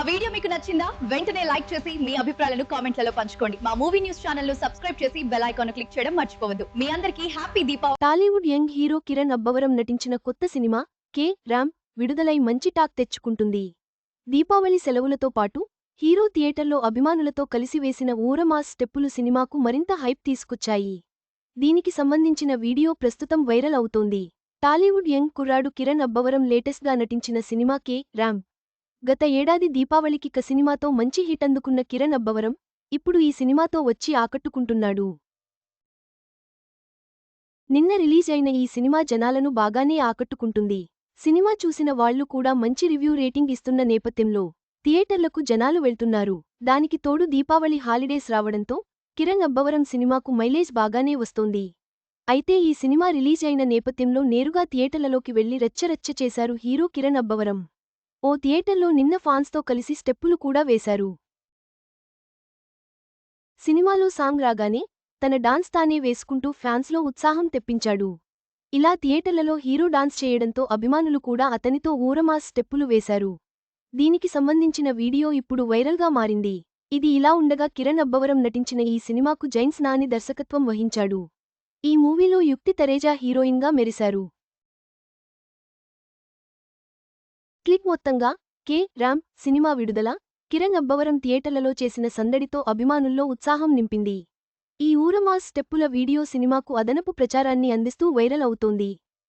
మా వీడియో మీకు నచ్చిందా? వెంటనే లైక్ చేసి మీ అభిప్రాయాలను కామెంట్లలో పంచుకోండి. మా మూవీ న్యూస్ ఛానల్ను సబ్స్క్రైబ్ చేసి బెల్ ఐకాన్ క్లిక్ చేయడం మర్చిపోవద్దు. మీ అందరికీ happy Deepavali. Tollywood young hero Kiran Abbavaram నటించిన కొత్త సినిమా కే. రామ్ విడుదలై మంచి టాక్ తెచ్చుకుంటుంది. దీపావళి సెలవులతో పాటు హీరో థియేటర్లో అభిమానులతో కలిసి వేసిన ఊరమాస్ స్టెప్పులు సినిమాకు మరింత హైప్ తీసుకొచ్చాయి. దీనికి సంబంధించిన వీడియో ప్రస్తుతం వైరల్ అవుతోంది. టాలీవుడ్ యంగ్ కుర్రాడు కిరణ్ అబ్బవరం లేటెస్ట్గా నటించిన సినిమా కే. రామ్ గత ఏడాది దీపావళికి క సినిమాతో మంచి హిట్ అందుకున్న కిరణ్ అబ్బవరం ఇప్పుడు ఈ సినిమాతో వచ్చి ఆకట్టుకుంటున్నాడు. నిన్న రిలీజ్ అయిన ఈ సినిమా జనాలను బాగానే ఆకట్టుకుంటుంది. సినిమా చూసిన వాళ్ళు కూడా మంచి రివ్యూ రేటింగ్ ఇస్తున్న నేపథ్యంలో థియేటర్లకు జనాలు వెళ్తున్నారు. దానికి తోడు దీపావళి హాలిడేస్ రావడంతో కిరణ్ అబ్బవరం సినిమాకు మైలేజ్ బాగానే వస్తోంది. అయితే ఈ సినిమా రిలీజ్ అయిన నేపథ్యంలో నేరుగా థియేటర్లలోకి వెళ్ళి రచ్చరచ్చ చేశారు హీరో కిరణ్ అబ్బవరం. ఓ థియేటర్లో నిన్న ఫాన్స్తో కలిసి స్టెప్పులు కూడా వేశారు. సినిమాలో సాంగ్ రాగానే తన డాన్స్ తానే వేసుకుంటూ ఫ్యాన్స్లో ఉత్సాహం తెప్పించాడు. ఇలా థియేటర్లలో హీరో డాన్స్ చేయడంతో అభిమానులు కూడా అతనితో ఊరమాస్ స్టెప్పులు వేశారు. దీనికి సంబంధించిన వీడియో ఇప్పుడు వైరల్గా మారింది. ఇది ఇలా ఉండగా కిరణ్ అబ్బవరం నటించిన ఈ సినిమాకు జైన్స్ నాని దర్శకత్వం వహించాడు. ఈ మూవీలో యుక్తి తరేజా హీరోయిన్గా మెరిశారు. క్లిక్ మొత్తంగా కే. ర్యామ్ సినిమా విడుదల కిరణ్ అబ్బవరం థియేటర్లలో చేసిన సందడితో అభిమానుల్లో ఉత్సాహం నింపింది. ఈ ఊరమాస్ స్టెప్పుల వీడియో సినిమాకు అదనపు ప్రచారాన్ని అందిస్తూ వైరల్ అవుతోంది.